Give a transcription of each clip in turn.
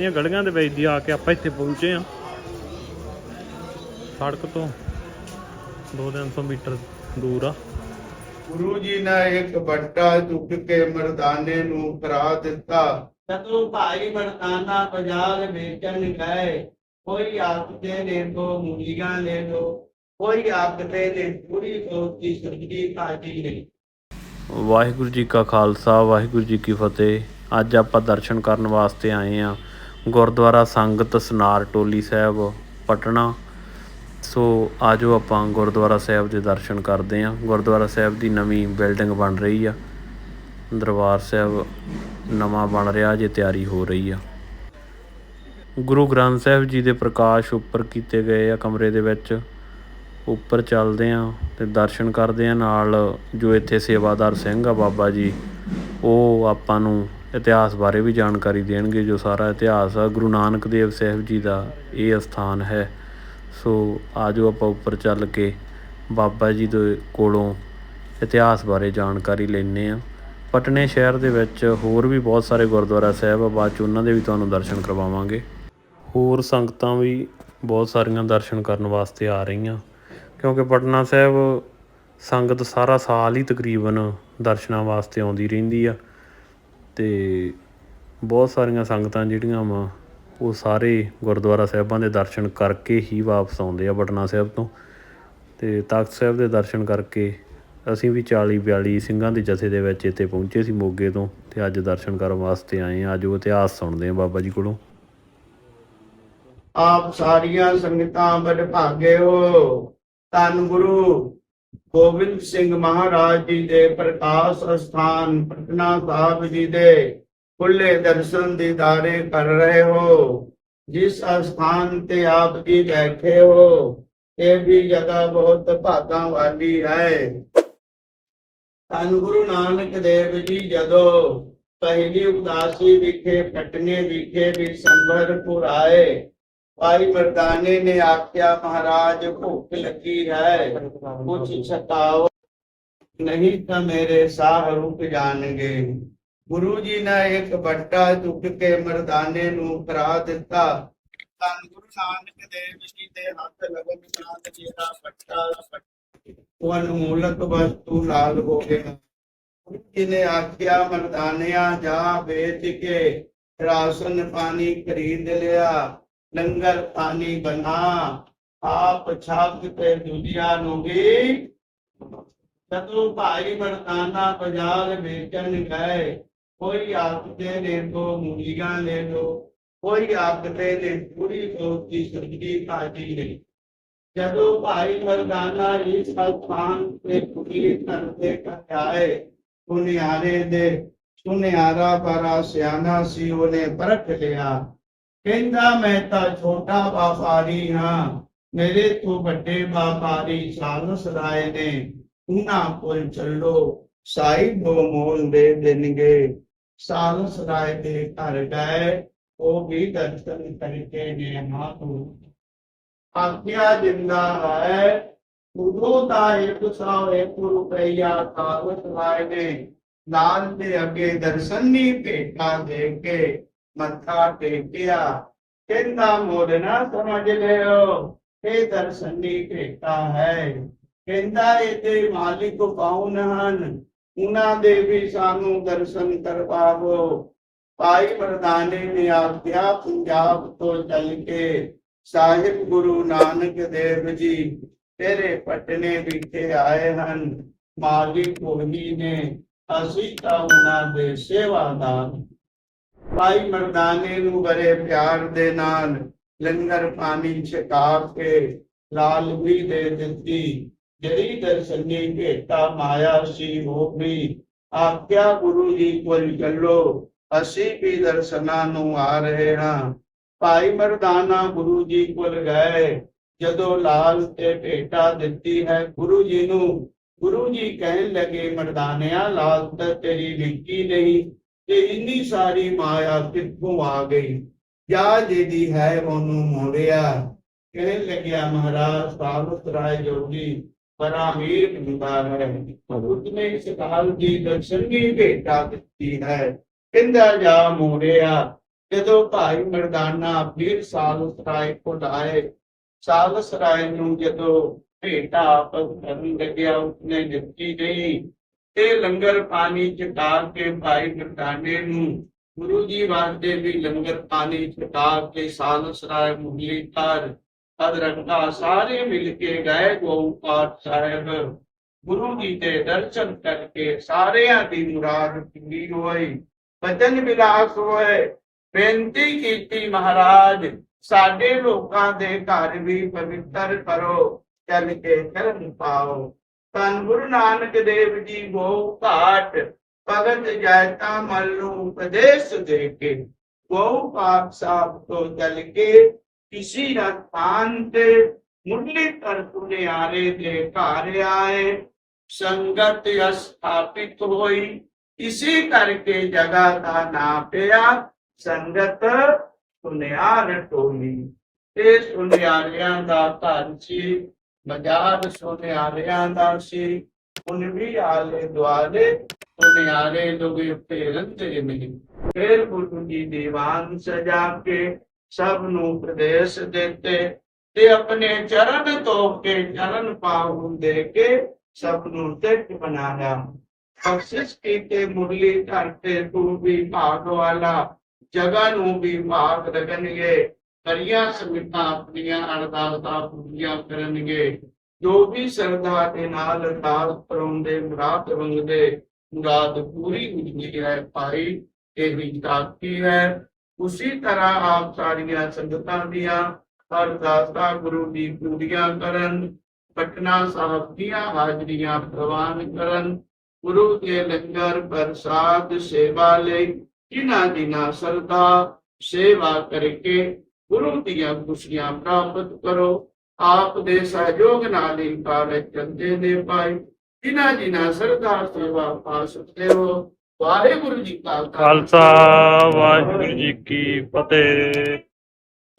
ਇਹ ਗਲੀਆਂ ਦੇ ਵਿੱਚ ਦੀ ਆ ਕੇ ਆਪਾਂ ਇੱਥੇ ਪਹੁੰਚੇ ਆ ਸੜਕ ਤੋਂ 2-300 ਮੀਟਰ ਦੂਰ ਆ। ਗੁਰੂ ਜੀ ਨੇ ਇੱਕ ਵੱਡਾ ਚੁੱਕ ਕੇ ਮਰਦਾਨੇ ਨੂੰ ਕਰਾ ਦਿੱਤਾ। ਤਤੂ ਭਾਈ ਮਰਦਾਨਾ ਬਾਜ਼ਾਰ ਵੇਚਣ ਗਏ। ਕੋਈ ਆਖਦੇ ਨੇ ਕੋ ਮੁੰਡੀਆਂ ਲੈ ਲੋ ਕੋਈ ਆਖਦੇ ਨੇ ਪੂਰੀ ਕੋਤੀ ਸਬਜੀ ਕਾਟੀ ਨਹੀਂ। ਵਾਹਿਗੁਰੂ ਜੀ ਕਾ ਖਾਲਸਾ ਵਾਹਿਗੁਰੂ ਜੀ ਕੀ ਫਤਿਹ। ਅੱਜ ਆਪਾਂ ਦਰਸ਼ਨ ਕਰਨ ਵਾਸਤੇ ਆਏ ਆ ਗੁਰਦੁਆਰਾ ਸੰਗਤ ਸਨਾਰ ਟੋਲੀ ਸਾਹਿਬ, ਪਟਨਾ। ਸੋ ਆਜੋ ਆਪਾਂ ਗੁਰਦੁਆਰਾ ਸਾਹਿਬ ਦੇ ਦਰਸ਼ਨ ਕਰਦੇ ਆ ਗੁਰਦੁਆਰਾ ਸਾਹਿਬ ਦੀ ਨਵੀਂ ਬਿਲਡਿੰਗ ਬਣ ਰਹੀ ਆ। ਦਰਬਾਰ ਸਾਹਿਬ ਨਵਾਂ ਬਣ ਰਿਹਾ ਜੇ ਤਿਆਰੀ ਹੋ ਰਹੀ ਆ। ਗੁਰੂ ਗ੍ਰੰਥ ਸਾਹਿਬ ਜੀ ਦੇ ਪ੍ਰਕਾਸ਼ ਉੱਪਰ ਕੀਤੇ ਗਏ ਆ ਕਮਰੇ ਦੇ ਵਿੱਚ। ਉੱਪਰ ਚੱਲਦੇ ਆ ਤੇ ਦਰਸ਼ਨ ਕਰਦੇ ਆ ਨਾਲ ਜੋ ਇੱਥੇ ਸੇਵਾਦਾਰ ਸਿੰਘ ਆ ਬਾਬਾ ਜੀ, ਉਹ ਆਪਾਂ ਨੂੰ ਇਤਿਹਾਸ ਬਾਰੇ ਵੀ ਜਾਣਕਾਰੀ ਦੇਣਗੇ, ਜੋ ਸਾਰਾ ਇਤਿਹਾਸ ਆ। ਗੁਰੂ ਨਾਨਕ ਦੇਵ ਸਾਹਿਬ ਜੀ ਦਾ ਇਹ ਅਸਥਾਨ ਹੈ। ਸੋ ਆਜੋ ਆਪਾਂ ਉੱਪਰ ਚੱਲ ਕੇ ਬਾਬਾ ਜੀ ਦੇ ਕੋਲੋਂ ਇਤਿਹਾਸ ਬਾਰੇ ਜਾਣਕਾਰੀ ਲੈਣੇ ਆ ਪਟਨੇ ਸ਼ਹਿਰ ਦੇ ਵਿੱਚ ਹੋਰ ਵੀ ਬਹੁਤ ਸਾਰੇ ਗੁਰਦੁਆਰਾ ਸਾਹਿਬ ਆ, ਬਾਅਦ ਚ ਉਹਨਾਂ ਦੇ ਵੀ ਤੁਹਾਨੂੰ ਦਰਸ਼ਨ ਕਰਵਾਵਾਂਗੇ। ਹੋਰ ਸੰਗਤਾਂ ਵੀ ਬਹੁਤ ਸਾਰੀਆਂ ਦਰਸ਼ਨ ਕਰਨ ਵਾਸਤੇ ਆ ਰਹੀਆਂ, ਕਿਉਂਕਿ ਪਟਨਾ ਸਾਹਿਬ ਸੰਗਤ ਸਾਰਾ ਸਾਲ ਹੀ ਤਕਰੀਬਨ ਦਰਸ਼ਨਾਂ ਵਾਸਤੇ ਆਉਂਦੀ ਰਹਿੰਦੀ ਆ। ਤੇ ਬਹੁਤ ਸਾਰੀਆਂ ਸੰਗਤਾਂ ਜਿਹੜੀਆਂ ਵਾ, ਉਹ ਸਾਰੇ ਗੁਰਦੁਆਰਾ ਸਾਹਿਬਾਂ ਦੇ ਦਰਸ਼ਨ ਕਰਕੇ ਹੀ ਵਾਪਸ ਆਉਂਦੇ ਆ ਪਟਨਾ ਸਾਹਿਬ ਤੋਂ। ਅਤੇ ਤਖਤ ਸਾਹਿਬ ਦੇ ਦਰਸ਼ਨ ਕਰਕੇ ਅਸੀਂ ਵੀ 40 42 ਸਿੰਘਾਂ ਦੇ ਜਥੇ ਦੇ ਵਿੱਚ ਇੱਥੇ ਪਹੁੰਚੇ ਸੀ ਮੋਗੇ ਤੋਂ ਅਤੇ ਅੱਜ ਦਰਸ਼ਨ ਕਰਨ ਵਾਸਤੇ ਆਏ ਹਾਂ। ਅੱਜ ਉਹ ਇਤਿਹਾਸ ਸੁਣਦੇ ਹਾਂ ਬਾਬਾ ਜੀ ਕੋਲੋਂ। ਆਪ ਸਾਰੀਆਂ ਸੰਗਤਾਂ ਬੜ ਹੋ ਧੰਨ ਗੁਰੂ। ਗੋਬਿੰਦ ਸਿੰਘ ਮਹਾਰਾਜ ਜੀ ਦੇ ਪ੍ਰਕਾਸ਼ ਅਸਥਾਨ ਪਟਨਾ ਸਾਹਿਬ ਜੀ ਦੇ ਖੁੱਲੇ ਦਰਸ਼ਨ ਦੀਦਾਰੇ ਕਰ ਰਹੇ ਹੋ। ਜਿਸ ਅਸਥਾਨ ਤੇ ਆਪ ਜੀ ਬੈਠੇ ਹੋ, ਇਹ ਵੀ ਜਗ੍ਹਾ ਬਹੁਤ ਭਾਗਾਂ ਵਾਲੀ ਹੈ। ਧੰਨ ਗੁਰੂ ਨਾਨਕ ਦੇਵ ਜੀ, ਜਦੋਂ ਪਹਿਲੀ ਉਦਾਸੀ ਵਿਖੇ, ਪਟਨੇ ਵਿਖੇ ਵੀ ਸੰਭਰਪੁਰ ਆਏ ਭਾਈ ਮਰਦਾਨੇ ਨੇ ਆਖਿਆ ਮਹਾਰਾਜ ਭੁੱਖ ਲੱਗੀ ਹੈ ਕੁਛ ਛਕਾਓ ਨਹੀਂ ਤਾਂ ਮੇਰੇ ਸਾਹ ਰੁਕ ਜਾਣਗੇ ਗੁਰੂ ਜੀ ਨੇ ਇੱਕ ਵੱਡਾ ਚੁੱਕ ਕੇ ਮਰਦਾਨੇ ਨੂੰ ਕਰਾ ਦਿੱਤਾ ਧੰਨ ਗੁਰੂ ਨਾਨਕ ਦੇਵ ਜੀ ਦੇ ਹੱਥ ਲਗਨ ਨਾਲ ਜਿਹੜਾ ਵੱਡਾ ਉਹ ਅਨਮੋਲਕ ਵਸਤੂ ਲਾਲ ਹੋ ਗਿਆ ਗੁਰੂ ਜੀ ਨੇ ਆਖਿਆ ਮਰਦਾਨਿਆਂ ਜਾ ਵੇਚ ਕੇ ਰਾਸ਼ਨ ਪਾਣੀ ਖਰੀਦ ਲਿਆ ਲੰਗਰ ਪਾਣੀ ਬਣਾ, ਆਪ ਛਾਪ ਤੇ ਦੁਨੀਆ ਨੂੰ ਵੀ। ਤਤੂ ਭਾਈ ਮਰਦਾਨਾ ਬਾਜ਼ਾਰ ਵੇਚਣ ਗਏ। ਕੋਈ ਆਖਦੇ ਨੇ ਕੋ ਮੁੰਡੀਆਂ ਲੈ ਲੋ ਕੋਈ ਆਖਦੇ ਨੇ ਪੂਰੀ ਕੋਤੀ ਸਬਜੀ ਕਾਟੀ ਨਹੀਂ ਜਦੋਂ ਭਾਈ ਮਰਦਾਨਾ ਇਸ ਸਥਾਨ ਤੇ ਪੁਰੀ ਕਰਦੇ ਕਰ ਸੁਨਿਆਰੇ ਦੇ, ਸੁਨਿਆਰਾ ਬੜਾ ਸਿਆਣਾ ਸੀ, ਉਹਨੇ ਪਰਖ ਲਿਆ। ਕਹਿੰਦਾ ਮੈਂ ਤਾਂ ਛੋਟਾ ਵਪਾਰੀ ਹਾਂ, ਮੇਰੇ ਤੋਂ ਵੱਡੇ ਵਪਾਰੀ ਸਾਲਸ ਰਾਏ ਨੇ। ਉਹਨਾਂ ਕੋਲ ਚੱਲੋ, ਸਾਈ ਦੋ ਮੋਲ ਦੇ ਦੇਣਗੇ। ਸਾਲਸ ਰਾਏ ਦੇ ਘਰ ਗਏ, ਉਹ ਵੀ ਦਰਸ਼ਨ ਕਰਕੇ ਨੇ ਹੱਥ ਆਖਿਆ, ਜਿੰਦਾ ਹੈ, ਉਦੋਂ ਦਾ ਇੱਕ ਸੌ ਇੱਕ ਰੁਪਈਆ ਕਾਗਜ਼ ਲਾਏ ਨੇ। ਨਾਲ ਦੇ ਅੱਗੇ ਦਰਸ਼ਨੀ ਭੇਟਾ ਦੇ ਕੇ ਮੱਥਾ ਟੇਕਿਆ। ਕਹਿੰਦਾ ਮੋੜ ਸਮਝ ਲਿਓ, ਇਹ ਦਰਸ਼ਨੀ ਭੇਟਾ ਹੈ। ਕਹਿੰਦਾ, ਇਹਦੇ ਮਾਲਿਕ ਕੌਣ ਹਨ? ਉਹਨਾਂ ਦੇ ਵੀ ਸਾਨੂੰ ਦਰਸ਼ਨ ਕਰਵਾਵੋ। ਭਾਈ ਮਰਦਾਨੇ ਨੇ ਆਖਿਆ, ਪੰਜਾਬ ਤੋਂ ਚੱਲ ਕੇ ਸਾਹਿਬ ਗੁਰੂ ਨਾਨਕ ਦੇਵ ਜੀ, ਤੇਰੇ ਪਟਨੇ ਵਿਖੇ ਆਏ ਹਨ। ਮਾਲਿਕ ਉਹੀ ਨੇ, ਅਸੀਂ ਤਾਂ ਉਹਨਾਂ ਦੇ ਸੇਵਾਦਾਰ ਭਾਈ ਮਰਦਾਨੇ ਨੂੰ ਬੜੇ ਪਿਆਰ ਦੇ ਨਾਲ, ਲੰਗਰ ਪਾਣੀ ਛਕਾ ਕੇ ਲਾਲ ਵੀ ਦੇ ਦਿੱਤੀ। ਜਿਹੜੀ ਦਰਸ਼ਨੀ ਭੇਟਾ ਮਾਇਆ ਸੀ ਉਹ ਵੀ ਆਖਿਆ ਗੁਰੂ ਜੀ ਕੋਲ ਚੱਲੋ ਅਸੀਂ ਵੀ ਦਰਸ਼ਨਾਂ ਨੂੰ ਆ ਰਹੇ ਹਾਂ। ਭਾਈ ਮਰਦਾਨਾ ਗੁਰੂ ਜੀ ਕੋਲ ਗਏ। ਜਦੋਂ ਲਾਲ ਤੇ ਭੇਟਾ ਦਿੱਤੀ ਹੈ ਗੁਰੂ ਜੀ ਨੂੰ, ਗੁਰੂ ਜੀ ਕਹਿਣ ਲੱਗੇ, ਮਰਦਾਨਿਆ, ਲਾਲ ਤਾਂ ਤੇਰੀ ਲਿਖੀ ਨਹੀਂ। ਤੇ ਇੰਨੀ ਸਾਰੀ ਮਾਇਆ ਕਿੱਥੋਂ ਆ ਗਈ? ਜਾ ਜਿਹਦੀ ਹੈ ਉਹਨੂੰ ਮੋੜਿਆ? ਕਹਿਣ ਲੱਗਿਆ ਮਹਾਰਾਜ, ਸਾਬਤ ਰਾਏ ਜੋਗੀ ਬੜਾ ਅਮੀਰ ਹੁੰਦਾ ਹੈ। ਉਸਨੇ ਇਸ ਕਾਲ ਦੀ ਦਰਸ਼ਨੀ ਭੇਟਾ ਦਿੱਤੀ ਹੈ। ਕਹਿੰਦਾ ਜਾ ਮੋੜਿਆ, ਜਦੋਂ ਭਾਈ ਮਰਦਾਨਾ ਫਿਰ ਸਾਲ ਰਾਏ ਕੋਲ ਆਏ। ਸਾਲ ਰਾਏ ਨੂੰ ਜਦੋਂ ਭੇਟਾ ਆਪਸ ਕਰਨ ਲੱਗਿਆ, ਉਸਨੇ ਦਿੱਤੀ ਨਹੀਂ ਤੇ ਲੰਗਰ ਪਾਣੀ ਚਟਾ ਕੇ ਭਾਈ ਮਰਦਾਨੇ ਨੂੰ, ਗੁਰੂ ਜੀ ਵਾਸਤੇ ਵੀ ਲੰਗਰ ਪਾਣੀ ਚਟਾ ਕੇ ਸਾਲ ਸਰਾਏ ਮੁਗਲੀ ਕਰ ਅਦਰੰਗਾ ਸਾਰੇ ਮਿਲ ਕੇ ਗਏ ਗੋਪਾਲ ਸਾਹਿਬ। ਗੁਰੂ ਜੀ ਦੇ ਦਰਸ਼ਨ ਕਰਕੇ ਸਾਰਿਆਂ ਦੀ ਮੁਰਾਦ ਪੂਰੀ ਹੋਈ ਬਚਨ ਵਿਲਾਸ ਹੋਏ। ਬੇਨਤੀ ਕੀਤੀ ਮਹਾਰਾਜ, ਸਾਡੇ ਲੋਕਾਂ ਦੇ ਘਰ ਵੀ ਪਵਿੱਤਰ ਕਰੋ, ਚੱਲ ਕੇ ਕਰਨ ਪਾਓ। ਧੰਨ ਗੁਰੂ ਨਾਨਕ ਦੇਵ ਜੀ ਗੋ ਘਾਟ, ਭਗਤ ਜੈਤਾ ਮਲ ਨੂੰ ਉਪਦੇਸ਼ ਦੇ ਕੇ। ਗੋ ਪਾਕ ਸਾਹਿਬ ਤੋਂ ਚੱਲ ਕੇ, ਕਿਸੀ ਰਥਾਨ ਤੇ, ਮੁੱਢਲੀ ਤਰਫੁਨੇ ਆਰੇ ਦੇ ਘਰ ਆਏ। ਸੰਗਤ ਅਸਥਾਪਿਤ ਹੋਈ, ਇਸੇ ਕਰਕੇ ਜਗਾ ਦਾ ਨਾਂ ਪਿਆ। ਸੰਗਤ ਸੁਨਿਆਰ ਟੋਲੀ, ਤੇ ਸੁਨਿਆਰਿਆਂ ਦਾ ਘਰ ਸੀ। ਬਾਜ਼ਾਰ ਸੁਨਿਆਰਿਆਂ ਦਾ ਸੀ। ਹੁਣ ਵੀ ਆਲੇ ਦੁਆਲੇ ਸੁਨਿਆਰੇ ਲੋਕ ਉੱਤੇ ਰਹਿੰਦੇ ਨੇ ਗੁਰੂ ਜੀ ਦੀਵਾਨ ਸਜਾ ਕੇ ਸਭ ਨੂੰ ਪ੍ਰਦੇਸ਼ ਦਿੱਤੇ ਤੇ ਆਪਣੇ ਚਰਨ ਧੋ ਕੇ ਚਰਨ ਪਾਉ ਦੇ ਕੇ ਸਭ ਨੂੰ ਤਿੱਖ ਬਣਾਇਆ। ਬਖਸ਼ਿਸ਼ ਕੀਤੇ ਮੁਰਲੀ ਧਰਤੇ ਤੂੰ ਵੀ ਭਾਗ ਵਾਲਾ, ਜਗ੍ਹਾ ਨੂੰ ਵੀ ਭਾਗ ਲੱਗਣਗੇ ਕਰੀਆਂ ਸਮਿਤਾਂ ਆਪਣੀਆਂ ਅਰਦਾਸਾਂ ਪੂਰੀਆਂ ਕਰਨਗੇ। ਜੋ ਵੀ ਸਰਦਾ ਦੇ ਨਾਲ ਅਰਦਾਸ ਕਰਾਉਂਦੇ ਮੁਰਾਦ ਮੰਗਦੇ ਮੁਰਾਦ ਪੂਰੀ ਹੁੰਦੀ ਹੈ ਭਾਈ ਇਹ ਵੀ ਤਾਕੀ ਹੈ। ਉਸੇ ਤਰ੍ਹਾਂ ਆਪ ਸਾਰੀਆਂ ਸੰਗਤਾਂ ਦੀਆਂ ਅਰਦਾਸਾਂ ਗੁਰੂ ਦੀ ਪੂਰੀਆਂ ਕਰਨ, ਪਟਨਾ ਸਾਹਿਬ ਦੀਆਂ ਹਾਜ਼ਰੀਆਂ ਪ੍ਰਵਾਨ ਕਰਨ, ਗੁਰੂ ਦੇ ਲੰਗਰ ਪ੍ਰਸਾਦ ਸੇਵਾ ਲਈ ਜਿਨ੍ਹਾਂ ਦਿਨਾਂ ਸਰਦਾ ਸੇਵਾ ਕਰਕੇ ਗੁਰੂ ਦੀਆਂ ਖੁਸ਼ੀਆਂ ਪ੍ਰਾਪਤ ਕਰੋ। ਆਪ ਦੇ ਸਹਿਯੋਗ ਨਾਲ ਹੀ ਕਾਰਜ ਚੱਲਦੇ ਨੇ ਭਾਈ ਜਿਨ੍ਹਾਂ ਜਿਨ੍ਹਾਂ ਸਰਦਾ ਸੇਵਾ ਪਾ ਸਕਦੇ ਹੋ ਵਾਹਿਗੁਰੂ ਜੀ ਕਾ ਖਾਲਸਾ। ਵਾਹਿਗੁਰੂ ਜੀ ਕੀ ਫਤਿਹ।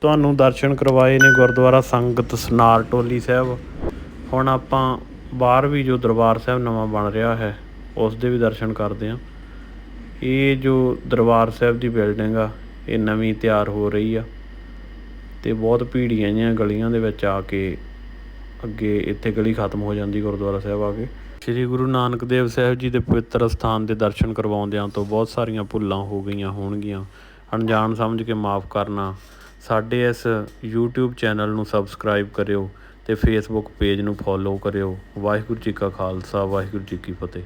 ਤੁਹਾਨੂੰ ਦਰਸ਼ਨ ਕਰਵਾਏ ਨੇ ਗੁਰਦੁਆਰਾ ਸੰਗਤ ਸਨਾਰ ਟੋਲੀ ਸਾਹਿਬ। ਹੁਣ ਆਪਾਂ ਬਾਹਰ ਵੀ ਜੋ ਦਰਬਾਰ ਸਾਹਿਬ ਨਵਾਂ ਬਣ ਰਿਹਾ ਹੈ ਉਸ ਦੇ ਵੀ ਦਰਸ਼ਨ ਕਰਦੇ ਹਾਂ। ਇਹ ਜੋ ਦਰਬਾਰ ਸਾਹਿਬ ਦੀ ਬਿਲਡਿੰਗ ਆ ਇਹ ਨਵੀਂ ਤਿਆਰ ਹੋ ਰਹੀ ਆ। ਅਤੇ ਬਹੁਤ ਭੀੜੀਆਂ ਜਿਹੀਆਂ ਗਲੀਆਂ ਦੇ ਵਿੱਚ ਆ ਕੇ ਅੱਗੇ ਇੱਥੇ ਗਲੀ ਖਤਮ ਹੋ ਜਾਂਦੀ ਗੁਰਦੁਆਰਾ ਸਾਹਿਬ ਆ ਕੇ। ਸ੍ਰੀ ਗੁਰੂ ਨਾਨਕ ਦੇਵ ਸਾਹਿਬ ਜੀ ਦੇ ਪਵਿੱਤਰ ਸਥਾਨ ਦੇ ਦਰਸ਼ਨ ਕਰਵਾਉਂਦਿਆਂ ਤੋਂ ਬਹੁਤ ਸਾਰੀਆਂ ਭੁੱਲਾਂ ਹੋ ਗਈਆਂ ਹੋਣਗੀਆਂ। ਅਣਜਾਣ ਸਮਝ ਕੇ ਮਾਫ ਕਰਨਾ, ਸਾਡੇ ਇਸ YouTube ਚੈਨਲ ਨੂੰ ਸਬਸਕ੍ਰਾਈਬ ਕਰਿਓ ਤੇ Facebook ਪੇਜ ਨੂੰ ਫੋਲੋ ਕਰਿਓ। ਵਾਹਿਗੁਰੂ ਜੀ ਕਾ ਖਾਲਸਾ, ਵਾਹਿਗੁਰੂ ਜੀ ਕੀ ਫਤਿਹ।